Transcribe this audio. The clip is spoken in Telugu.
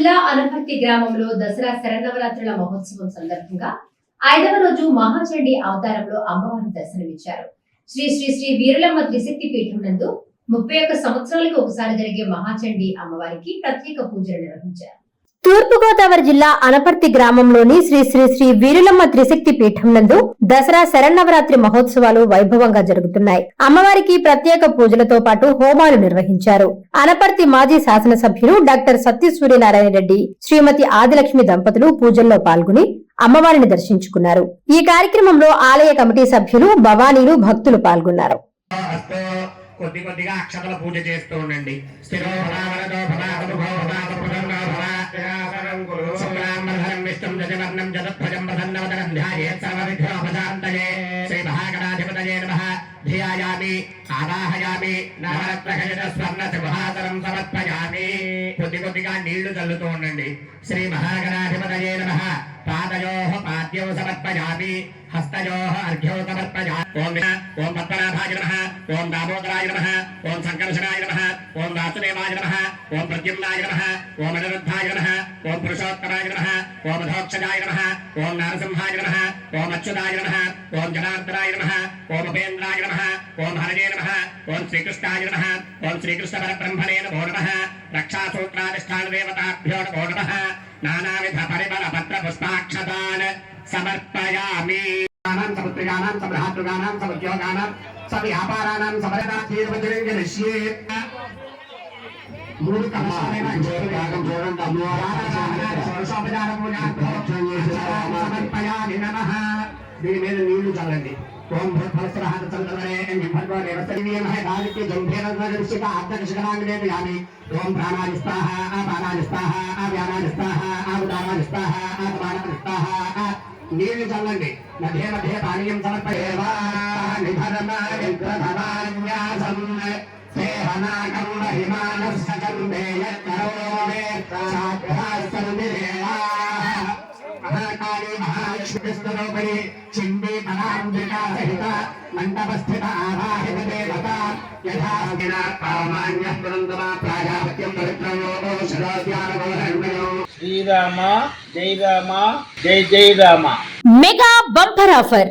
జిల్లా అనపర్తి గ్రామంలో దసరా శరణవరాత్రుల మహోత్సవం సందర్భంగా ఐదవ రోజు మహాచండి అవతారంలో అమ్మవారు దర్శనమిచ్చారు. శ్రీ శ్రీ శ్రీ వీరులమ్మ త్రిశక్తి పీఠం నందు ముప్పై ఒక్క సంవత్సరాలకు ఒకసారి జరిగే మహాచండి అమ్మవారికి ప్రత్యేక పూజలు నిర్వహించారు. తూర్పుగోదావరి జిల్లా అనపర్తి గ్రామంలోని శ్రీ శ్రీ శ్రీ వీరులమ్మ త్రిశక్తి పీఠం నందు దసరా శరన్నవరాత్రి మహోత్సవాలు వైభవంగా జరుగుతున్నాయి. అమ్మవారికి ప్రత్యేక పూజలతో పాటు హోమాలు నిర్వహించారు. అనపర్తి మాజీ శాసనసభ్యులు డాక్టర్ సత్య సూర్యనారాయణ రెడ్డి శ్రీమతి ఆదిలక్ష్మి దంపతులు పూజల్లో పాల్గొని అమ్మవారిని దర్శించుకున్నారు. ఈ కార్యక్రమంలో ఆలయ కమిటీ సభ్యులు భవానీలు భక్తులు పాల్గొన్నారు. కొద్ది కొద్దిగా అక్షతల పూజ చేస్తూ ఉండండి. స్థిరో కురు విష్ణుం ధ్యాయేత్ సర్వవిఘ్నోపశాంతయే శ్రీ మహాగణాధిపతయే నమః ధ్యాయామి ఆవాహయామి నవరత్నఖచిత స్వర్ణ సింహాసనం సమర్పయామి కొద్ది కొద్దిగా నీళ్ళు చల్లుతూ ఉండండి శ్రీ మహాగణాధిపతయే నమః పాదయోః పాద్యౌ సమర్పయామి హస్తయోః అర్ఘ్యౌ సమర్పయామి ఓం వినా ఓం పద్మనాభాయ నమః ఓం దామోదరాయ నమః ఓం సంకర్షణాయ నమః ఓం వాసుదేవాయ నమః ఓం ప్రద్యుమ్నాయ నమః ఓం అనిరుద్ధాయ నమః ఓం పురుషోత్తమాయ నమః ఓం అధోక్షజాయ నమః ఓం నారసింహాయ నమః ఓం అచ్యుతాయ నమః ఓం జనార్దనాయ నమః ఓం ఉపేంద్రాయ నమః ఓం హరజే నమః ఓం శ్రీకృష్ణాయ నమః ఓం శ్రీకృష్ణ పరబ్రహ్మణే నమో నమః నానావిధ పరిమళ పత్ర పుష్పాక్షతాన్ సమర్పయామి గానాం సముద్రగానాం సబృహాతృగానాం సముద్యోగానాం సవ్యాపారాణాం నిశ్యేత్ మూడు కలశాలైన చూడండి షోడశోపచార సమర్పయామి దీని మీద నీళ్ళు చల్లండి ఓం భూఫలస్రహాత చంద్రవరే భర్గో దేవస్తనీయమహ దాదిత్య జంభేరద్వదర్శిక ఆర్ధకశకరాంగ్రేపయామి ఓం ప్రాణాని స్వాహ ఆపానాని స్వాహ ఆవ్యానాని నీళ్ళు చల్లండి మధ్య మధ్య పానీయం సమర్పయేవానిధర్మాన్యాసం సేవనాకం మహిమానస్య చందేయ కరోమే సాక్షాత్సందేవా మహాకాళీ మహాలక్ష్మిస్తరోపరి చిండి సహిత మండపస్థిత ఆవాహిత దేవత పురంతమా ప్రాజాపత్యం శ్రీరామ జై రామ జై జై Rama. Mega bumper offer.